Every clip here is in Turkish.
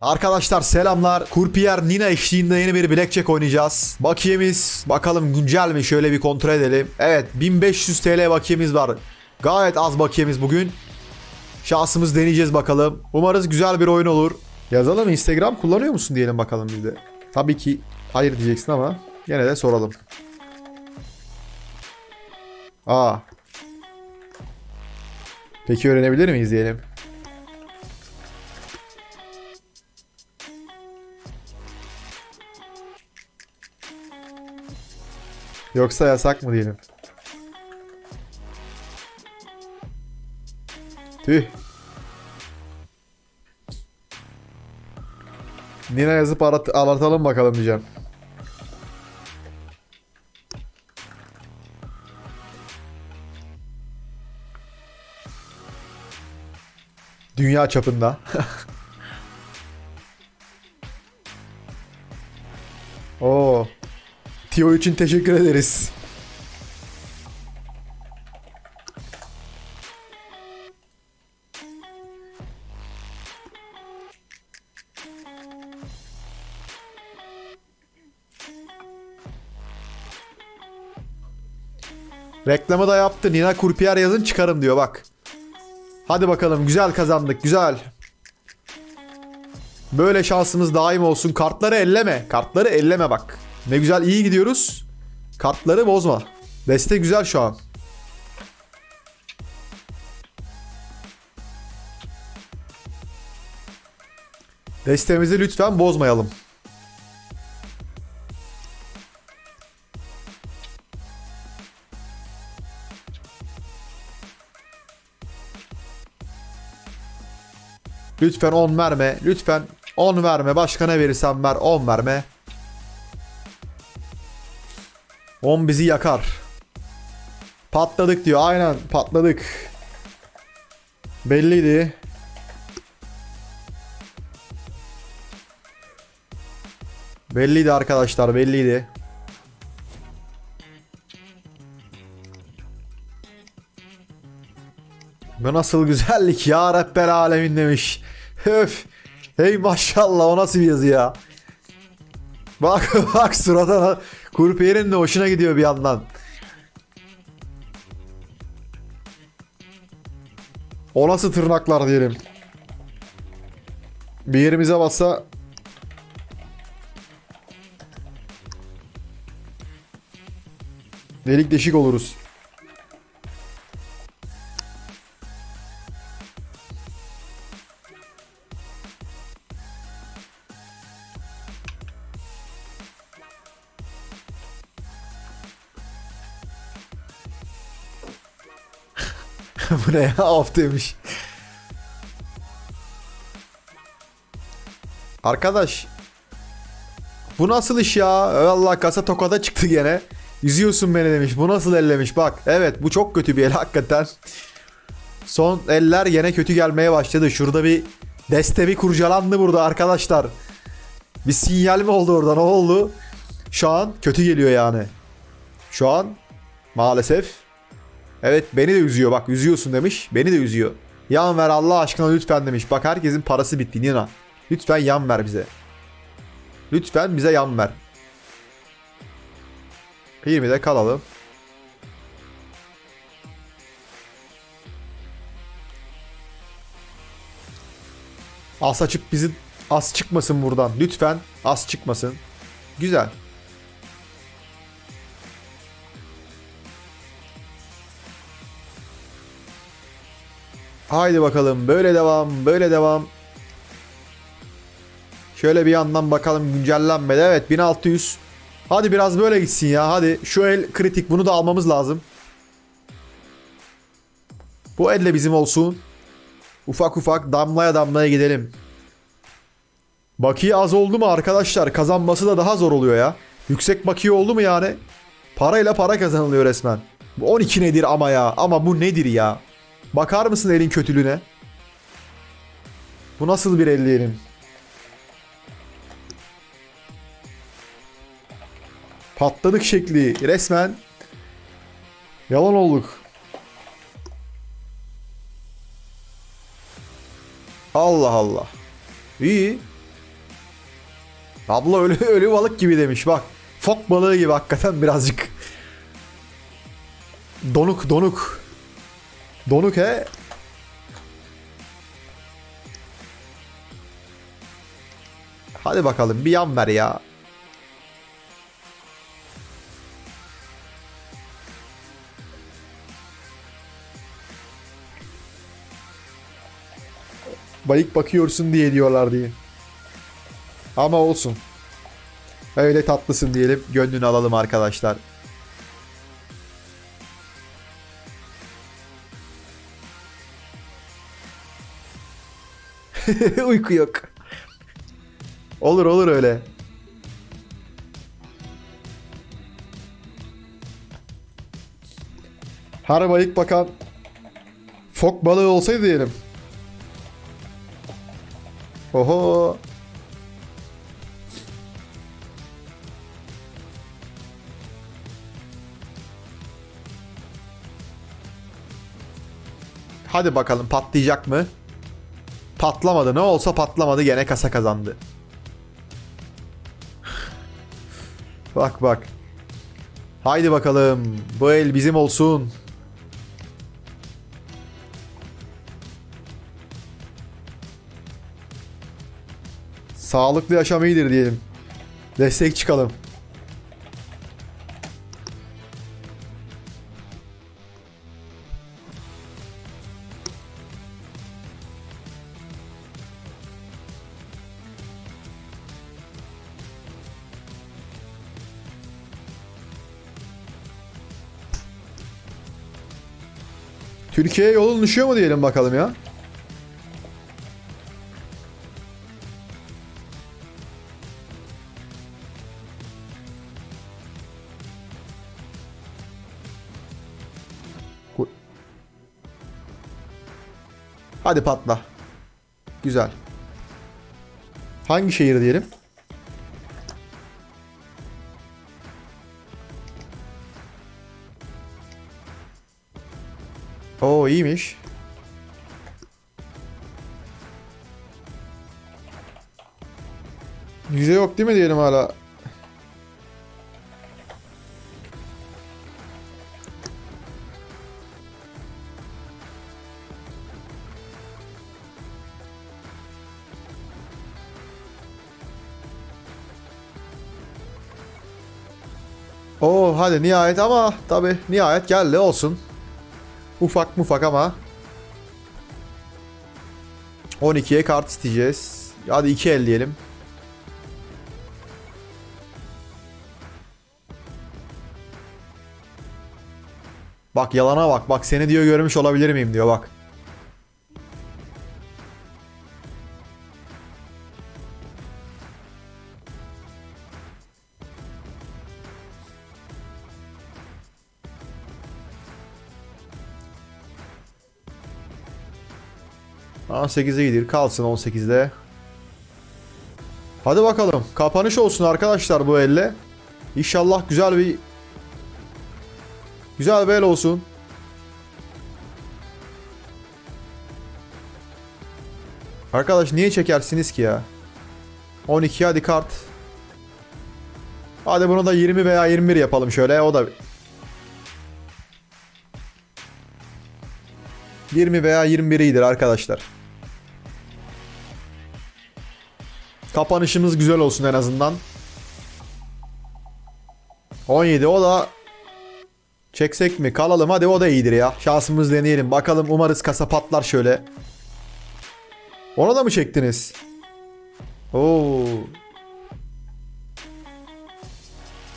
Arkadaşlar selamlar. Kurpiyer Nina eşliğinde yeni bir Blackjack oynayacağız. Bakiyemiz bakalım güncel mi şöyle bir kontrol edelim. Evet 1500 TL bakiyemiz var. Gayet az bakiyemiz bugün. Şansımız deneyeceğiz bakalım. Umarız güzel bir oyun olur. Yazalım Instagram kullanıyor musun diyelim bakalım bir de. Tabii ki hayır diyeceksin ama yine de soralım. Aa. Peki öğrenebilir miyiz diyelim. Yoksa yasak mı diyelim. Tüh. Nina yazıp arat aratalım bakalım diyeceğim. Dünya çapında. Oo. Tio için teşekkür ederiz. Reklamı da yaptı. Nina Kurpiyer yazın çıkarım diyor bak. Hadi bakalım güzel kazandık güzel. Böyle şansımız daim olsun. Kartları elleme. Kartları elleme bak. Ne güzel iyi gidiyoruz. Kartları bozma. Deste güzel şu an. Destemizi lütfen bozmayalım. Lütfen 10 verme. Lütfen 10 verme. Başka ne verirsen ver 10 verme. 10 bizi yakar. Patladık diyor. Aynen patladık. Belliydi. Belliydi arkadaşlar belliydi. Bu nasıl güzellik ya Rabbel Alemin demiş. Öf. Hey maşallah o nasıl bir yazı ya. Bak bak suratına kurpiyerin de hoşuna gidiyor bir yandan. O nasıl tırnaklar diyelim. Bir yerimize bassa delik deşik oluruz. Bu ne ya? Of demiş. Arkadaş. Bu nasıl iş ya? Allah kasa tokada çıktı gene. Yüzüyorsun beni demiş. Bu nasıl ellemiş bak. Evet bu çok kötü bir el hakikaten. Son eller yine kötü gelmeye başladı. Şurada bir deste bir kurcalandı burada arkadaşlar. Bir sinyal mi oldu orada ne oldu? Şu an kötü geliyor yani. Şu an maalesef Evet beni de üzüyor bak üzüyorsun demiş. Beni de üzüyor. Yan ver Allah aşkına lütfen demiş. Bak herkesin parası bitti Nina. Lütfen yan ver bize. Lütfen bize yan ver. 20'de kalalım. As açıp bizi as çıkmasın buradan. Lütfen as çıkmasın. Güzel. Haydi bakalım böyle devam böyle devam. Şöyle bir yandan bakalım güncellenmedi. Evet 1600. Hadi biraz böyle gitsin ya. Hadi şu el kritik bunu da almamız lazım. Bu elle bizim olsun. Ufak ufak damlaya damlaya gidelim. Bakiye az oldu mu arkadaşlar? Kazanması da daha zor oluyor ya. Yüksek bakiye oldu mu yani? Parayla para kazanılıyor resmen. Bu 12 nedir ama ya? Ama bu nedir ya? Bakar mısın elin kötülüğüne? Bu nasıl bir el diyelim? Patladık şekli resmen. Yalan olduk. Allah Allah. İyi. Abla ölü, ölü balık gibi demiş bak. Fok balığı gibi hakikaten birazcık. Donuk donuk. Donuk he. Hadi bakalım bir yan ver ya. Bayık bakıyorsun diye diyorlar diye. Ama olsun. Öyle tatlısın diyelim. Gönlünü alalım arkadaşlar. Uyku yok. Olur olur öyle. Her bayık bakan fok balığı olsaydı diyelim. Oho. Hadi bakalım patlayacak mı? Patlamadı. Ne olsa patlamadı. Gene kasa kazandı. bak bak. Haydi bakalım. Bu el bizim olsun. Sağlıklı yaşam iyidir diyelim. Destek çıkalım. Türkiye yolun düşüyor mu diyelim bakalım ya. Hadi patla. Güzel. Hangi şehir diyelim? Oo iyiymiş. Yüze yok değil mi diyelim hala? Oo hadi nihayet ama tabi nihayet geldi olsun. Ufak mufak ama 12'ye kart isteyeceğiz. Hadi 2 el diyelim. Bak yalana bak. Bak seni diyor görmüş olabilir miyim diyor bak. Aa 8'e gidiyor. Kalsın 18'de. Hadi bakalım. Kapanış olsun arkadaşlar bu elle. İnşallah güzel bir güzel bir el olsun. Arkadaş niye çekersiniz ki ya? 12 hadi kart. Hadi bunu da 20 veya 21 yapalım şöyle. O da 20 veya 21 iyidir arkadaşlar. Kapanışımız güzel olsun en azından. 17 o da çeksek mi kalalım hadi o da iyidir ya. Şansımız deneyelim bakalım umarız kasa patlar şöyle. Ona da mı çektiniz? Oo.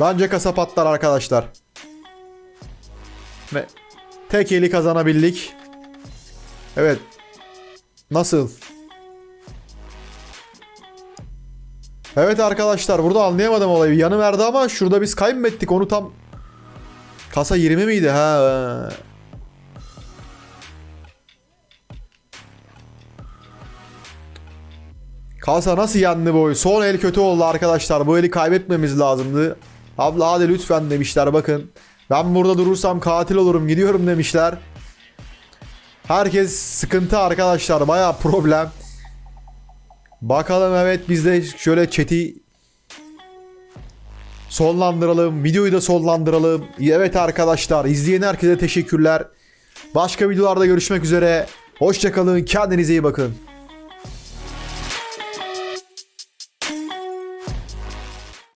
Bence kasa patlar arkadaşlar. Ve tek eli kazanabildik. Evet. Nasıl? Evet arkadaşlar burada anlayamadım olayı. Yanı verdi ama şurada biz kaybettik onu tam. Kasa 20 miydi? Ha. Kasa nasıl yendi bu oyun? Son el kötü oldu arkadaşlar. Bu eli kaybetmemiz lazımdı. Abla hadi lütfen demişler bakın. Ben burada durursam katil olurum gidiyorum demişler. Herkes sıkıntı arkadaşlar. Baya problem. Bakalım evet biz de şöyle chat'i sonlandıralım. Videoyu da sonlandıralım. Evet arkadaşlar izleyen herkese teşekkürler. Başka videolarda görüşmek üzere. Hoşçakalın. Kendinize iyi bakın.